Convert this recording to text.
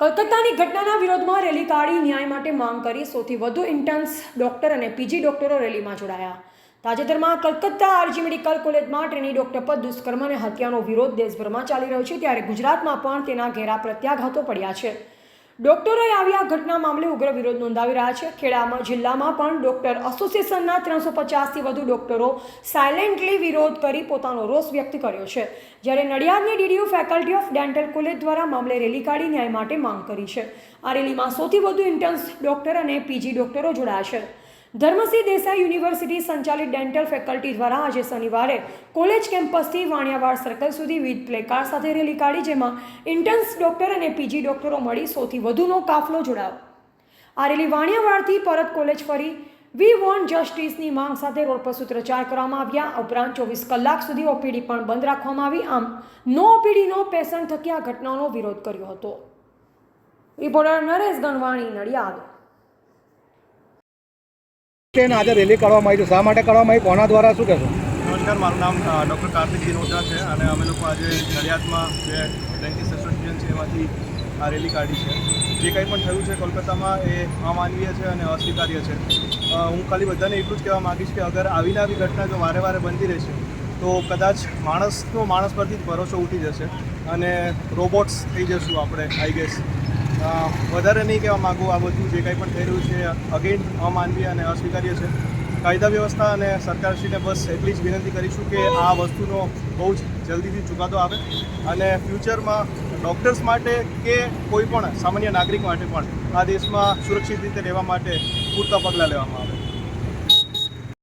કલકત્તાની ઘટનાના વિરોધમાં રેલી કાઢી ન્યાય માટે માંગ કરી સૌથી વધુ ઇન્ટર્ન્સ ડોક્ટર અને પીજી ડોક્ટરો રેલીમાં જોડાયા. તાજેતરમાં કલકત્તા આરજી મેડિકલ કોલેજમાં ટ્રેની ડોક્ટર પર દુષ્કર્મ અને હત્યાનો વિરોધ દેશભરમાં ચાલી રહ્યો છે, ત્યારે ગુજરાતમાં પણ તેના ઘેરા પ્રત્યાઘાતો પડ્યા છે. ડોક્ટરોએ આવી આ ઘટના મામલે ઉગ્ર વિરોધ નોંધાવી રહ્યા છે. ખેડામાં, જિલ્લામાં પણ ડોક્ટર એસોસિએશનના ત્રણસો પચાસથી વધુ ડોક્ટરો સાયલેન્ટલી વિરોધ કરી પોતાનો રોષ વ્યક્ત કર્યો છે. જ્યારે નડિયાદની DDU faculty of dental college દ્વારા મામલે રેલી કાઢી ન્યાય માટે માંગ કરી છે. આ રેલીમાં સૌથી વધુ ઇન્ટર્ન્સ ડોક્ટર અને પીજી ડોક્ટરો જોડાયા છે. ધર્મસિંહ દેસાઈ યુનિવર્સિટી સંચાલિત ડેન્ટલ ફેકલ્ટી દ્વારા આજે શનિવારે કોલેજ કેમ્પસથી વાણિયાવાડ સર્કલ સુધી વિવિધ પ્લેકાર્ડ સાથે રેલી કાઢી, જેમાં ઇન્ટર્ન્સ ડોક્ટર અને પીજી ડોક્ટરો મળી સૌથી વધુનો કાફલો જોડાયો. આ રેલી વાણિયાવાડથી પરત કોલેજ ફરી વી વોન્ટ જસ્ટિસની માંગ સાથે રોડ પર સૂત્રોચ્ચાર કરવામાં આવ્યા. ઉપરાંત ચોવીસ કલાક સુધી ઓપીડી પણ બંધ રાખવામાં આવી. આમ, નો ઓપીડીનો પેશન્ટ થકી આ ઘટનાનો વિરોધ કર્યો હતો. રિપોર્ટર નરેશ ગણવાણી, નડિયાદ. બેન આજે રેલી કાઢવામાં આવી છે? શા માટે કાઢવામાં આવી? કોના દ્વારા? શું કહેશો? નમસ્કાર, મારું નામ ડૉક્ટર કાર્તિક દિનોટા છે અને અમે લોકો આજે નડિયાદમાં જે ડેન્ટિસ્ટ એસોસિએશન છે એમાંથી આ રેલી કાઢી છે. જે કંઈ પણ થયું છે કોલકાતામાં એ અમાનવીય છે અને અસ્વીકાર્ય છે. હું ખાલી બધાને એટલું જ કહેવા માગીશ કે અગર આવીને આવી ઘટના જો વારે વારે બનતી રહેશે, તો કદાચ માણસનો માણસ પરથી જ ભરોસો ઉઠી જશે અને રોબોટ્સ થઈ જશું આપણે આઈ ગેસ વધારે નહીં કહેવા માગું. આ બધું જે કંઈ પણ થઈ રહ્યું છે અગેન અમાનવીય અને અસ્વીકાર્ય છે. કાયદા વ્યવસ્થા અને સરકારશ્રીને બસ એટલી જ વિનંતી કરીશું કે આ વસ્તુનો બહુ જ જલ્દીથી ચુકાદો આવે અને ફ્યુચરમાં ડૉક્ટર્સ માટે કે કોઈ પણ સામાન્ય નાગરિક માટે પણ આ દેશમાં સુરક્ષિત રીતે રહેવા માટે પૂરતા પગલાં લેવામાં આવે.